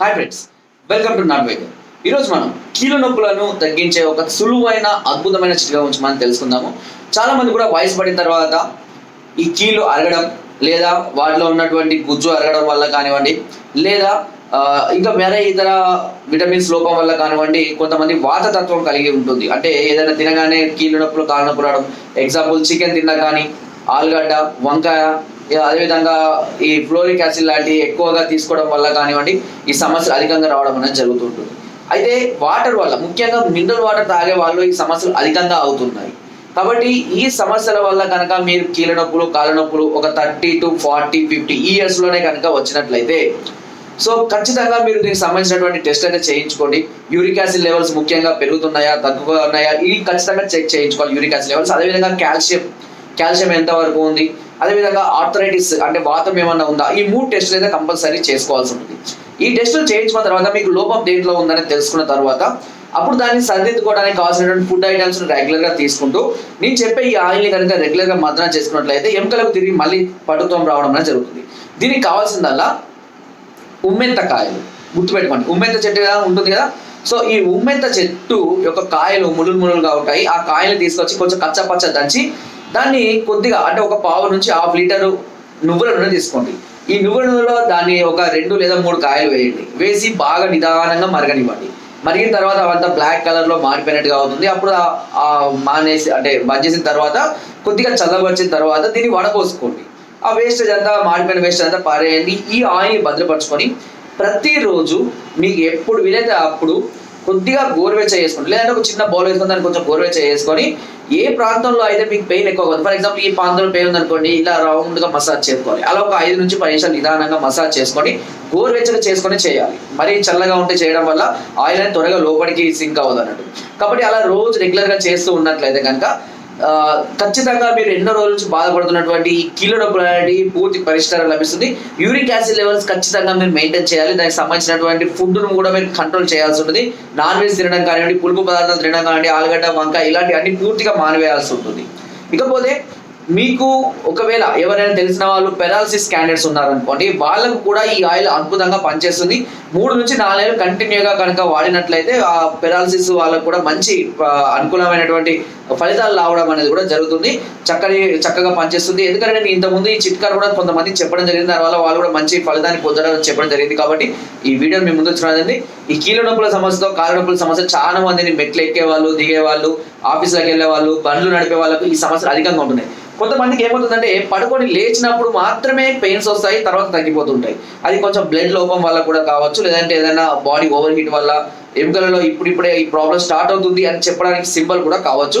Hi friends welcome to నాట్ వైద్యం ఈరోజు మనం కీళ్ళ నొప్పులను తగ్గించే ఒక సులువైన అద్భుతమైన చిట్కా గురించి మనం తెలుసుకుందాము. చాలా మంది కూడా వయసు పడిన తర్వాత ఈ కీళ్ళు అరగడం లేదా వాటిలో ఉన్నటువంటి గుజ్జు అరగడం వల్ల కానివ్వండి లేదా ఇంకా వేరే ఇతర విటమిన్స్ లోపం వల్ల కానివ్వండి కొంతమంది వాతతత్వం కలిగి ఉంటుంది. అంటే ఏదైనా తినగానే కీళ్ళ నొప్పులు కాళ్ళ నొప్పులు రావడం. ఎగ్జాంపుల్ చికెన్ తిన్నా కానీ ఆలుగడ్డ వంకాయ అదేవిధంగా ఈ ఫ్లోరిక్ యాసిడ్ లాంటి ఎక్కువగా తీసుకోవడం వల్ల కానివ్వండి ఈ సమస్యలు అధికంగా రావడం అనేది జరుగుతుంటుంది. అయితే వాటర్ వల్ల ముఖ్యంగా మినరల్ వాటర్ తాగే వాళ్ళు ఈ సమస్యలు అధికంగా అవుతున్నాయి. కాబట్టి ఈ సమస్యల వల్ల కనుక మీరు కీళ్ళ నొప్పులు కాళ్ళ నొప్పులు ఒక థర్టీ టు ఫార్టీ ఫిఫ్టీ ఇయర్స్లోనే కనుక వచ్చినట్లయితే సో ఖచ్చితంగా మీరు దీనికి సంబంధించినటువంటి టెస్ట్ అయితే చేయించుకోండి. యూరిక్ యాసిడ్ లెవెల్స్ ముఖ్యంగా పెరుగుతున్నాయా తగ్గుతున్నాయా ఉన్నాయా ఇవి ఖచ్చితంగా చెక్ చేయించుకోవాలి యూరిక్ యాసిడ్ లెవెల్స్. అదేవిధంగా కాల్షియం. కాల్షియం ఎంత వరకు ఉంది? అదేవిధంగా ఆర్థరైటిస్ అంటే వాతం ఏమన్నా ఉందా? ఈ మూడు టెస్టులు అయితే కంపల్సరీ చేసుకోవాల్సి ఉంటుంది. ఈ టెస్టులు చేయించుకున్న తర్వాత మీకు లోపం దేంట్లో ఉందని తెలుసుకున్న తర్వాత అప్పుడు దాన్ని సరిదిద్దుకోవడానికి కావాల్సినటువంటి ఫుడ్ ఐటమ్స్ రెగ్యులర్గా తీసుకుంటూ నేను చెప్పే ఈ ఆయిల్ని కనుక రెగ్యులర్గా చేసుకున్నట్లయితే ఎముకలకు తిరిగి మళ్ళీ పటుత్వం రావడం అనేది జరుగుతుంది. దీనికి కావాల్సిందల్లా ఉమ్మెంత కాయలు గుర్తుపెట్టుకోండి ఉమ్మెంత చెట్టు కదా ఉంటుంది కదా? సో ఈ ఉమ్మెంత చెట్టు యొక్క కాయలు ములులు ములులుగా ఉంటాయి. ఆ కాయలు తీసుకొచ్చి కొంచెం కచ్చపచ్చ దంచి దాన్ని కొద్దిగా అంటే ఒక పావు నుంచి హాఫ్ లీటరు నువ్వుల నూనె తీసుకోండి. ఈ నువ్వుల నూనెలో దాన్ని ఒక రెండు లేదా మూడు కాయలు వేయండి. వేసి బాగా నిదానంగా మరగనివ్వండి. మరిగిన తర్వాత అవంతా బ్లాక్ కలర్లో మారిపోయినట్టుగా అవుతుంది. అప్పుడు ఆ- మానేసి అంటే చేసిన తర్వాత కొద్దిగా చల్లబరిచిన తర్వాత దీన్ని వడపోసుకోండి. ఆ వేస్టేజ్ అంతా మాడిపోయిన వేస్టేజ్ అంతా పారేయండి. ఈ ఆయిల్ని భద్రపరచుకొని ప్రతిరోజు మీకు ఎప్పుడు వీలైతే అప్పుడు కొద్దిగా గోరువెచ్చ చేసుకోండి. లేదంటే ఒక చిన్న బౌల్ వేసుకొని దాన్ని కొంచెం గోరువెచ్చ చేసుకొని ఏ ప్రాంతంలో అయితే మీకు పెయిన్ ఎక్కువ ఉంది ఫర్ ఎగ్జాంపుల్ ఈ ప్రాంతంలో పెయిన్ ఉందనుకోండి ఇలా రౌండ్గా మసాజ్ చేసుకోవాలి. అలా ఒక ఐదు నుంచి పది నిమిషాలు నిదానంగా మసాజ్ చేసుకొని గోరువెచ్చగా చేసుకొని చేయాలి. మరి చల్లగా ఉంటే చేయడం వల్ల ఆయిల్ అనేది త్వరగా లోపలికి సింక్ అవ్వదు అన్నట్టు. కాబట్టి అలా రోజు రెగ్యులర్గా చేస్తూ ఉన్నట్లయితే కనుక ఖచ్చితంగా మీరు ఎన్నో రోజుల నుంచి బాధపడుతున్నటువంటి ఈ కీళ్ళ నొప్పులు అనేవి పూర్తి పరిష్కారం లభిస్తుంది. యూరిక్ యాసిడ్ లెవెల్స్ ఖచ్చితంగా మీరు మెయింటైన్ చేయాలి. దానికి సంబంధించినటువంటి ఫుడ్ను కూడా మీరు కంట్రోల్ చేయాల్సి ఉంటుంది. నాన్ వెజ్ తినడం కానివ్వండి పులుపు పదార్థాలు తినడం కానివ్వండి ఆలుగడ్డ వంకాయ ఇలాంటివన్నీ పూర్తిగా మానివేయాల్సి ఉంటుంది. ఇకపోతే మీకు ఒకవేళ ఎవరైనా తెలిసిన వాళ్ళు పెరాలసిస్ క్యాండిడేట్స్ ఉన్నారనుకోండి వాళ్ళకు కూడా ఈ ఆయిల్ అద్భుతంగా పనిచేస్తుంది. మూడు నుంచి నాలుగేళ్ళు కంటిన్యూగా కనుక వాడినట్లయితే ఆ పెరాలసిస్ వాళ్ళకు కూడా మంచి అనుకూలమైనటువంటి ఫలితాలు రావడం అనేది కూడా జరుగుతుంది. చక్కని చక్కగా పనిచేస్తుంది. ఎందుకంటే నేను ఇంతకుముందు ఈ చిట్కాలు కూడా కొంతమంది చెప్పడం జరిగింది. దానివల్ల వాళ్ళు కూడా మంచి ఫలితాన్ని పొందడం చెప్పడం జరిగింది కాబట్టి ఈ వీడియో మీ ముందు వచ్చినదండి ఈ కీళ్ళ నొప్పుల సమస్యతో కాళ్ళ నొప్పుల సమస్య చాలా మందిని మెట్లు ఎక్కే వాళ్ళు దిగే వాళ్ళు ఆఫీసులకు వెళ్ళే వాళ్ళు బండ్లు నడిపే వాళ్ళకు ఈ సమస్యలు అధికంగా ఉంటున్నాయి. కొంతమందికి ఏమవుతుందంటే పడుకొని లేచినప్పుడు మాత్రమే పెయిన్స్ వస్తాయి తర్వాత తగ్గిపోతుంటాయి. అది కొంచెం బ్లడ్ లోపం వల్ల కూడా కావచ్చు లేదంటే ఏదైనా బాడీ ఓవర్ హీట్ వల్ల ఎముకలలో ఇప్పుడిప్పుడే ఈ ప్రాబ్లం స్టార్ట్ అవుతుంది అని చెప్పడానికి సింబల్ కూడా కావచ్చు.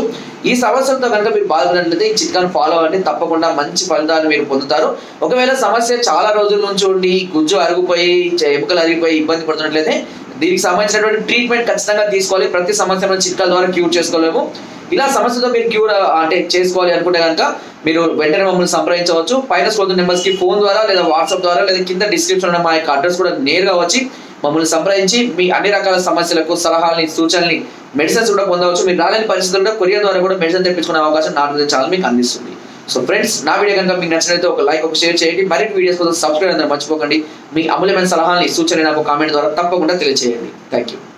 ఈ సమస్యలతో కనుక మీరు బాధపడినట్లయితే ఈ చిట్కాను ఫాలో అవ్వండి. తప్పకుండా మంచి ఫలితాలు మీరు పొందుతారు. ఒకవేళ సమస్య చాలా రోజుల నుంచి ఉండి గుజ్జు అరిగిపోయి ఎముకలు అరిగిపోయి ఇబ్బంది పడుతున్నట్లయితే దీనికి సంబంధించినటువంటి ట్రీట్మెంట్ ఖచ్చితంగా తీసుకోవాలి. ప్రతి సమస్యను చిట్కాల ద్వారా క్యూర్ చేసుకోలేము. ఇలా సమస్యతో మీరు క్యూర్ అంటే చేసుకోవాలి అనుకుంటే కనుక మీరు వెంటనే మమ్మల్ని సంప్రదించవచ్చు. పైన స్కూల్ నెంబర్స్కి ఫోన్ ద్వారా లేదా వాట్సాప్ ద్వారా లేదా కింద డిస్క్రిప్షన్ ఉన్న మా యొక్క అడ్రస్ కూడా నేరుగా వచ్చి మమ్మల్ని సంప్రదించి మీ అన్ని రకాల సమస్యలకు సలహాలని సూచనల్ని మెడిసిన్స్ కూడా పొందవచ్చు. మీరు రాలేని పరిస్థితుల్లో కొరియర్ ద్వారా కూడా మెడిసిన్ తెప్పించుకునే అవకాశం నాటు ఛానల్ మీకు అందిస్తుంది. సో ఫ్రెండ్స్ నా వీడియో కనుక మీకు నచ్చినట్లయితే ఒక లైక్ ఒక షేర్ చేయండి. మరిన్ని వీడియోస్ కోసం సబ్స్క్రైబ్ అందరూ మర్చిపోకండి. మీ అమూల్యమైన సలహాలని సూచనలు నాకు కామెంట్ ద్వారా తప్పకుండా తెలియజేయండి థ్యాంక్ యూ